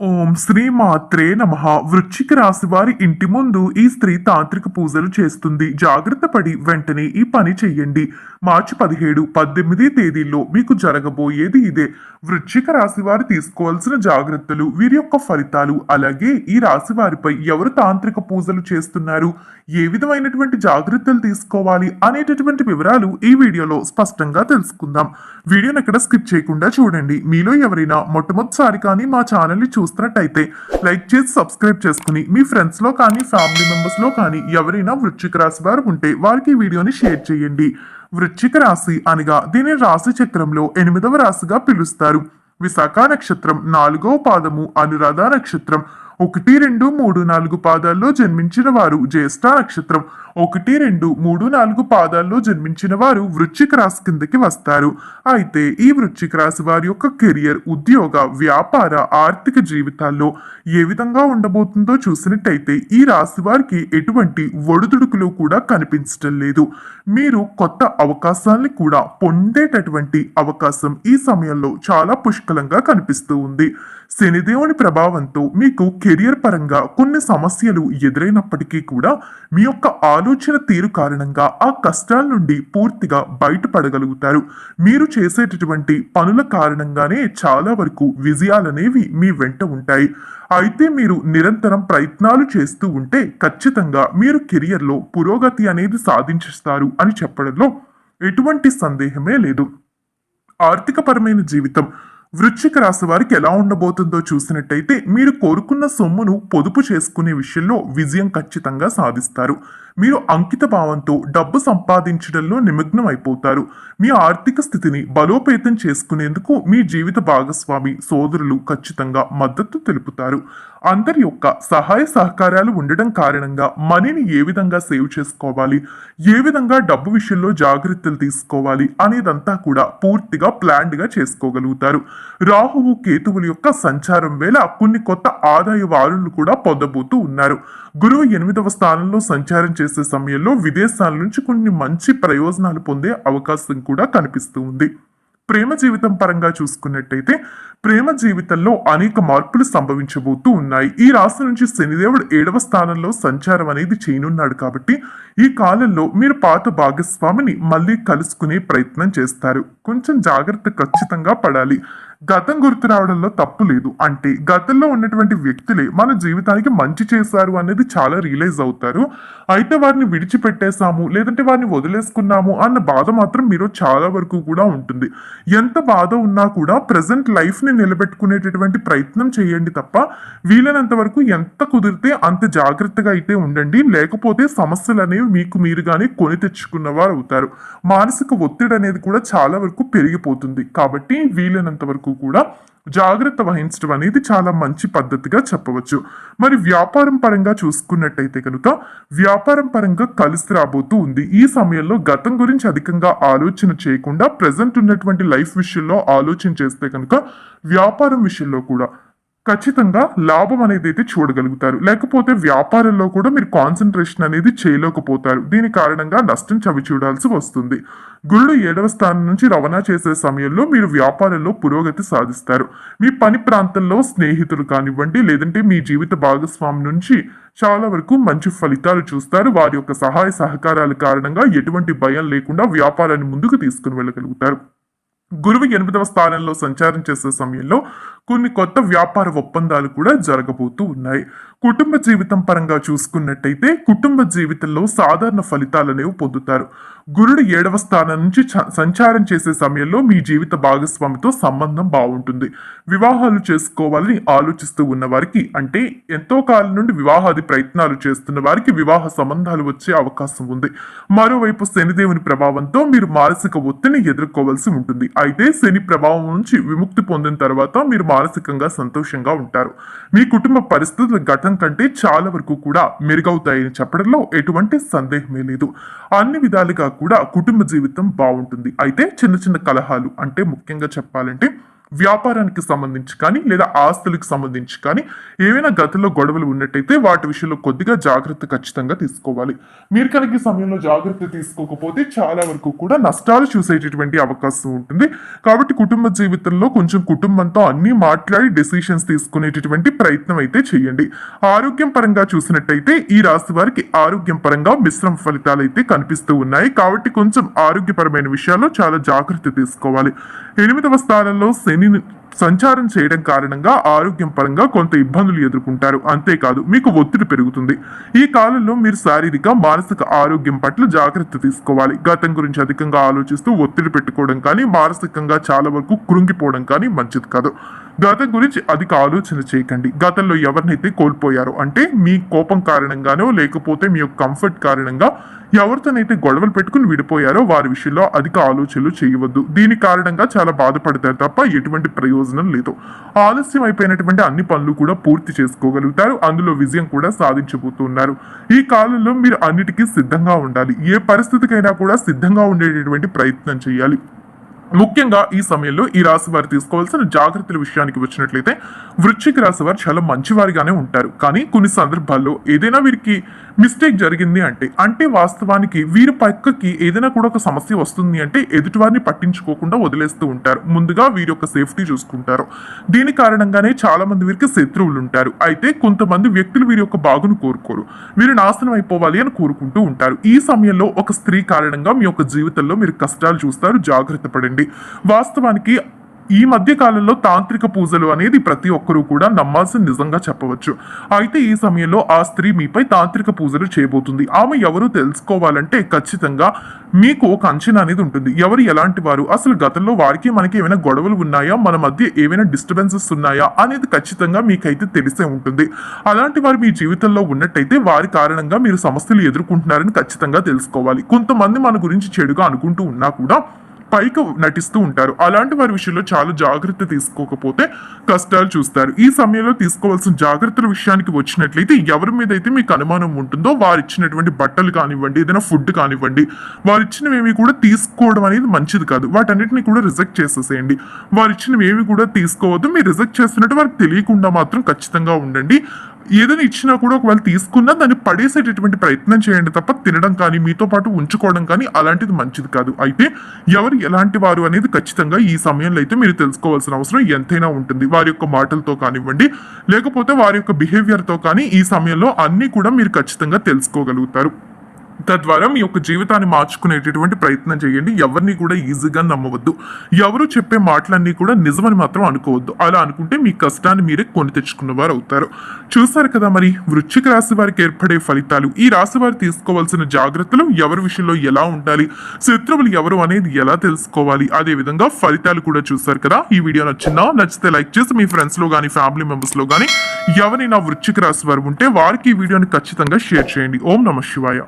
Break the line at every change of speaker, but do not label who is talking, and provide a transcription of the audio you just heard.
ఓం శ్రీ మాత్రే నమ. వృశ్చిక రాశి వారి ఇంటి ముందు ఈ స్త్రీ తాంత్రిక పూజలు చేస్తుంది. జాగ్రత్త పడి వెంటనే ఈ పని చెయ్యండి మార్చి పదిహేడు పద్దెనిమిది తేదీల్లో మీకు జరగబోయేది ఇదే. వృశ్చిక రాశి వారు తీసుకోవాల్సిన జాగ్రత్తలు వీరి యొక్క ఫలితాలు అలాగే ఈ రాశి వారిపై ఎవరు తాంత్రిక పూజలు చేస్తున్నారు ఏ విధమైనటువంటి జాగ్రత్తలు తీసుకోవాలి అనేటటువంటి వివరాలు ఈ వీడియోలో స్పష్టంగా తెలుసుకుందాం. వీడియోని ఎక్కడ స్కిప్ చేయకుండా చూడండి. మీలో ఎవరైనా మొట్టమొదటిసారి కానీ మా ఛానల్ని చూస్తున్నట్టయితే లైక్ చేసి సబ్స్క్రైబ్ చేసుకుని మీ ఫ్రెండ్స్లో కానీ ఫ్యామిలీ మెంబర్స్లో కానీ ఎవరైనా వృశ్చిక రాశి వారు ఉంటే వారికి ఈ వీడియోని షేర్ చేయండి. వృశ్చిక రాశి అనగా దీని రాశి చక్రంలో ఎనిమిదవ రాశిగా పిలుస్తారు. విశాఖ నక్షత్రం నాలుగవ పాదము అనురాధ నక్షత్రం. ఒకటి రెండు మూడు నాలుగు పాదాల్లో జన్మించిన వారు జ్యేష్ఠ నక్షత్రం. ఒకటి రెండు మూడు నాలుగు పాదాల్లో జన్మించిన వారు వృశ్చిక రాశి కిందకి వస్తారు. అయితే ఈ వృశ్చిక రాశి వారి యొక్క కెరియర్ ఉద్యోగ వ్యాపార ఆర్థిక జీవితాల్లో ఏ విధంగా ఉండబోతుందో చూసినట్టయితే ఈ రాశి వారికి ఎటువంటి ఒడిదుడుకులు కూడా కనిపించటం లేదు. మీరు కొత్త అవకాశాలని కూడా పొందేటటువంటి అవకాశం ఈ సమయంలో చాలా పుష్కలంగా కనిపిస్తూ ఉంది. శనిదేవుని ప్రభావంతో మీకు కెరియర్ పరంగా కొన్ని సమస్యలు ఎదురైనప్పటికీ కూడా మీ యొక్క ఆలోచన తీరు కారణంగా ఆ కష్టాల నుండి పూర్తిగా బయటపడగలుగుతారు. మీరు చేసేటటువంటి పనుల కారణంగానే చాలా వరకు విజయాలనేవి మీ వెంట ఉంటాయి. అయితే మీరు నిరంతరం ప్రయత్నాలు చేస్తూ ఉంటే ఖచ్చితంగా మీరు కెరియర్లో పురోగతి అనేది సాధించేస్తారు అని చెప్పడంలో ఎటువంటి సందేహమే లేదు. ఆర్థికపరమైన జీవితం వృశ్చిక రాశి వారికి ఎలా ఉండబోతుందో చూసినట్టయితే మీరు కోరుకున్న సొమ్మును పొదుపు చేసుకునే విషయంలో విజయం ఖచ్చితంగా సాధిస్తారు. మీరు అంకిత భావంతో డబ్బు సంపాదించడంలో నిమగ్నం అయిపోతారు మీ ఆర్థిక స్థితిని బలోపేతం చేసుకునేందుకు మీ జీవిత భాగస్వామి సోదరులు ఖచ్చితంగా మద్దతు తెలుపుతారు. అందరి యొక్క సహాయ సహకారాలు ఉండడం కారణంగా మనీని ఏ విధంగా సేవ్ చేసుకోవాలి? ఏ విధంగా డబ్బు విషయంలో జాగ్రత్తలు తీసుకోవాలి? అనేదంతా కూడా పూర్తిగా ప్లాన్డ్గా చేసుకోగలుగుతారు. రాహువు కేతువుల యొక్క సంచారం వేళ కొన్ని కొత్త ఆదాయ వారులు కూడా పొందబోతూ ఉన్నారు. గురువు ఎనిమిదవ స్థానంలో సంచారం చేసి సమయంలో విదేశాల నుంచి కొన్ని మంచి ప్రయోజనాలు పొందే అవకాశం కూడా కనిపిస్తూ ఉంది. ప్రేమ జీవితం పరంగా చూసుకున్నట్టయితే ప్రేమ జీవితంలో అనేక మార్పులు సంభవించబోతూ ఉన్నాయి. ఈ రాశి నుంచి శనిదేవుడు ఏడవ స్థానంలో సంచారం అనేది చేయనున్నాడు కాబట్టి ఈ కాలంలో మీరు పాత భాగస్వామిని మళ్ళీ కలుసుకునే ప్రయత్నం చేస్తారు. కొంచెం జాగ్రత్త ఖచ్చితంగా పడాలి. గతం గుర్తు రావడంలో తప్పు లేదు. అంటే గతంలో ఉన్నటువంటి వ్యక్తులే మన జీవితానికి మంచి చేశారు అనేది చాలా రియలైజ్ అవుతారు. అయితే వారిని విడిచిపెట్టేశాము లేదంటే వారిని వదిలేసుకున్నాము అన్న బాధ మాత్రం మీరు చాలా వరకు కూడా ఉంటుంది. ఎంత బాధ ఉన్నా కూడా ప్రజెంట్ లైఫ్ని నిలబెట్టుకునేటటువంటి ప్రయత్నం చేయండి తప్ప వీలైనంత వరకు ఎంత కుదిరితే అంత జాగ్రత్తగా అయితే ఉండండి. లేకపోతే సమస్యలు అనేవి మీకు మీరుగానే కొని తెచ్చుకున్నవారు అవుతారు. మానసిక ఒత్తిడి అనేది కూడా చాలా వరకు పెరిగిపోతుంది. కాబట్టి వీలైనంత వరకు కూడా జాగ్రత్త వహించడం అనేది చాలా మంచి పద్ధతిగా చెప్పవచ్చు. మరి వ్యాపారం పరంగా చూసుకున్నట్టయితే కనుక వ్యాపారం పరంగా కలిసి రాబోతూ ఉంది. ఈ సమయంలో గతం గురించి అధికంగా ఆలోచన చేయకుండా ప్రజెంట్ ఉన్నటువంటి లైఫ్ విషయంలో ఆలోచన చేస్తే కనుక వ్యాపారం విషయంలో కూడా ఖచ్చితంగా లాభం అనేది అయితే చూడగలుగుతారు. లేకపోతే వ్యాపారంలో కూడా మీరు కాన్సన్ట్రేషన్ అనేది చేయలేకపోతారు. దీని కారణంగా నష్టం చవి చూడాల్సి వస్తుంది. గుళ్ళు ఏడవ స్థానం నుంచి రవాణా చేసే సమయంలో మీరు వ్యాపారంలో పురోగతి సాధిస్తారు. మీ పని ప్రాంతంలో స్నేహితులు కానివ్వండి లేదంటే మీ జీవిత భాగస్వామి నుంచి చాలా వరకు మంచి ఫలితాలు చూస్తారు. వారి యొక్క సహాయ సహకారాల కారణంగా ఎటువంటి భయం లేకుండా వ్యాపారాన్ని ముందుకు తీసుకుని వెళ్ళగలుగుతారు. గురువు ఎనిమిదవ స్థానంలో సంచారం చేసే సమయంలో కొన్ని కొత్త వ్యాపార ఒప్పందాలు కూడా జరగబోతూ ఉన్నాయి. కుటుంబ జీవితం పరంగా చూసుకున్నట్టయితే కుటుంబ జీవితంలో సాధారణ ఫలితాలనేవి పొందుతారు. గురుడు ఏడవ స్థానం నుంచి సంచారం చేసే సమయంలో మీ జీవిత భాగస్వామితో సంబంధం బాగుంటుంది. వివాహాలు చేసుకోవాలని ఆలోచిస్తూ ఉన్న వారికి అంటే ఎంతో కాలం నుండి వివాహాది ప్రయత్నాలు చేస్తున్న వారికి వివాహ సంబంధాలు వచ్చే అవకాశం ఉంది. మరోవైపు శనిదేవుని ప్రభావంతో మీరు మానసిక ఒత్తిడిని ఎదుర్కోవాల్సి ఉంటుంది. అయితే శని ప్రభావం నుంచి విముక్తి పొందిన తర్వాత మీరు మానసికంగా సంతోషంగా ఉంటారు. మీ కుటుంబ పరిస్థితులు ఘటం కంటే చాలా వరకు కూడా మెరుగవుతాయని చెప్పడంలో ఎటువంటి సందేహమే లేదు. అన్ని విధాలుగా కూడా కుటుంబ జీవితం బాగుంటుంది. అయితే చిన్న చిన్న కలహాలు అంటే ముఖ్యంగా చెప్పాలంటే వ్యాపారానికి సంబంధించి కానీ లేదా ఆస్తులకు సంబంధించి కానీ ఏవైనా గతంలో గొడవలు ఉన్నట్టయితే వాటి విషయంలో కొద్దిగా జాగ్రత్త ఖచ్చితంగా తీసుకోవాలి. మీరు కనుక ఈ సమయంలో జాగ్రత్త తీసుకోకపోతే చాలా వరకు కూడా నష్టాలు చూసేటటువంటి అవకాశం ఉంటుంది. కాబట్టి కుటుంబ జీవితంలో కొంచెం కుటుంబంతో అన్ని మాట్లాడి డెసిషన్స్ తీసుకునేటటువంటి ప్రయత్నం అయితే చేయండి. ఆరోగ్యం పరంగా చూసినట్టయితే ఈ రాశి వారికి ఆరోగ్యం పరంగా మిశ్రమ ఫలితాలు అయితే కనిపిస్తూ ఉన్నాయి. కాబట్టి కొంచెం ఆరోగ్యపరమైన విషయాల్లో చాలా జాగ్రత్త తీసుకోవాలి. ఎనిమిదవ స్థానంలో శని своими సంచారం చేయడం కారణంగా ఆరోగ్యం పరంగా కొంత ఇబ్బందులు ఎదుర్కొంటారు. అంతేకాదు మీకు ఒత్తిడి పెరుగుతుంది. ఈ కాలంలో మీరు శారీరక మానసిక ఆరోగ్యం పట్ల జాగ్రత్త తీసుకోవాలి. గతం గురించి అధికంగా ఆలోచిస్తూ ఒత్తిడి పెట్టుకోవడం కానీ మానసికంగా చాలా వరకు కృంగిపోవడం కానీ మంచిది కాదు. గతం గురించి అధిక ఆలోచన చేయకండి. గతంలో ఎవరినైతే కోల్పోయారో అంటే మీ కోపం కారణంగానో లేకపోతే మీ యొక్క కంఫర్ట్ కారణంగా ఎవరితోనైతే గొడవలు పెట్టుకుని విడిపోయారో వారి విషయంలో అధిక ఆలోచనలు చేయవద్దు. దీని కారణంగా చాలా బాధపడతారు తప్ప ఎటువంటి ప్రయోజనం లేదు. ఆలస్యం అయిపోయినటువంటి అన్ని పనులు కూడా పూర్తి చేసుకోగలుగుతారు. అందులో విజయం కూడా సాధించబోతున్నారు. ఈ కాలంలో మీరు అన్నిటికీ సిద్ధంగా ఉండాలి. ఏ పరిస్థితికైనా కూడా సిద్ధంగా ఉండేటటువంటి ప్రయత్నం చేయాలి. ముఖ్యంగా ఈ సమయంలో ఈ రాశి వారు తీసుకోవాల్సిన జాగ్రత్తల విషయానికి వచ్చినట్లయితే వృశ్చిక రాశి వారు చాలా మంచివారిగానే ఉంటారు. కానీ కొన్ని సందర్భాల్లో ఏదైనా వీరికి మిస్టేక్ జరిగింది అంటే అంటే వాస్తవానికి వీరి పక్కకి ఏదైనా కూడా ఒక సమస్య వస్తుంది అంటే ఎదుటివారిని పట్టించుకోకుండా వదిలేస్తూ ఉంటారు. ముందుగా వీరి యొక్క సేఫ్టీ చూసుకుంటారు. దీని కారణంగానే చాలా మంది వీరికి శత్రువులు ఉంటారు. అయితే కొంతమంది వ్యక్తులు వీరి యొక్క బాగును కోరుకోరు. వీరు నాశనం అయిపోవాలి అని కోరుకుంటూ ఉంటారు. ఈ సమయంలో ఒక స్త్రీ కారణంగా మీ యొక్క జీవితంలో మీరు కష్టాలు చూస్తారు జాగ్రత్త పడండి. వాస్తవానికి ఈ మధ్య కాలంలో తాంత్రిక పూజలు అనేది ప్రతి ఒక్కరూ కూడా నమ్మాల్సిన నిజంగా చెప్పవచ్చు. అయితే ఈ సమయంలో ఆ స్త్రీ మీపై తాంత్రిక పూజలు చేయబోతుంది. ఆమె ఎవరు తెలుసుకోవాలంటే ఖచ్చితంగా మీకు ఒక అంచనా అనేది ఉంటుంది. ఎవరు ఎలాంటి వారు? అసలు గతంలో వారికి మనకి ఏమైనా గొడవలు ఉన్నాయా? మన మధ్య ఏమైనా డిస్టర్బెన్సెస్ ఉన్నాయా? అనేది ఖచ్చితంగా మీకైతే తెలిసే ఉంటుంది. అలాంటి వారు మీ జీవితంలో ఉన్నట్టయితే వారి కారణంగా మీరు సమస్యలు ఎదుర్కొంటున్నారని ఖచ్చితంగా తెలుసుకోవాలి. కొంతమంది మన గురించి చెడుగా అనుకుంటూ ఉన్నా కూడా పైకి నటిస్తూ ఉంటారు. అలాంటి వారి విషయంలో చాలా జాగ్రత్త తీసుకోకపోతే కష్టాలు చూస్తారు. ఈ సమయంలో తీసుకోవాల్సిన జాగ్రత్తల విషయానికి వచ్చినట్లయితే ఎవరి మీద అయితే మీకు అనుమానం ఉంటుందో వారు ఇచ్చినటువంటి బట్టలు కానివ్వండి ఏదైనా ఫుడ్ కానివ్వండి వారు ఇచ్చినవేమి కూడా తీసుకోవడం అనేది మంచిది కాదు. వాటన్నిటిని కూడా రిజెక్ట్ చేసేసేయండి. వారు ఇచ్చినవి ఏవి కూడా తీసుకోవద్దు. మీరు రిజెక్ట్ చేస్తున్నట్టు వారికి తెలియకుండా మాత్రం ఖచ్చితంగా ఉండండి. ఏదైనా ఇచ్చినా కూడా ఒకవేళ తీసుకున్నా దాన్ని పడేసేటటువంటి ప్రయత్నం చేయండి తప్ప తినడం కానీ మీతో పాటు ఉంచుకోవడం కానీ అలాంటిది మంచిది కాదు. అయితే ఎవరు ఎలాంటి వారు అనేది ఖచ్చితంగా ఈ సమయంలో అయితే మీరు తెలుసుకోవాల్సిన అవసరం ఎంతైనా ఉంటుంది. వారి యొక్క మాటలతో కానివ్వండి లేకపోతే వారి యొక్క బిహేవియర్తో కానీ ఈ సమయంలో అన్నీ కూడా మీరు ఖచ్చితంగా తెలుసుకోగలుగుతారు. తద్వారా మీ యొక్క జీవితాన్ని మార్చుకునేటటువంటి ప్రయత్నం చేయండి. ఎవరిని కూడా ఈజీగా నమ్మవద్దు. ఎవరు చెప్పే మాటలన్నీ కూడా నిజమని మాత్రం అనుకోవద్దు. అలా అనుకుంటే మీ కష్టాన్ని మీరే కొని తెచ్చుకున్న వారు అవుతారు. చూసారు కదా మరి వృశ్చిక రాశి వారికి ఏర్పడే ఫలితాలు. ఈ రాశి వారు తీసుకోవాల్సిన జాగ్రత్తలు ఎవరి విషయంలో ఎలా ఉండాలి? శత్రువులు ఎవరు అనేది ఎలా తెలుసుకోవాలి? అదే విధంగా ఫలితాలు కూడా చూసారు కదా. ఈ వీడియో నచ్చిందా? నచ్చితే లైక్ చేసి మీ ఫ్రెండ్స్లో కానీ ఫ్యామిలీ మెంబర్స్లో కానీ ఎవరైనా వృశ్చిక రాశి వారు ఉంటే వారికి ఈ వీడియోని ఖచ్చితంగా షేర్ చేయండి. ఓం నమ శివాయ.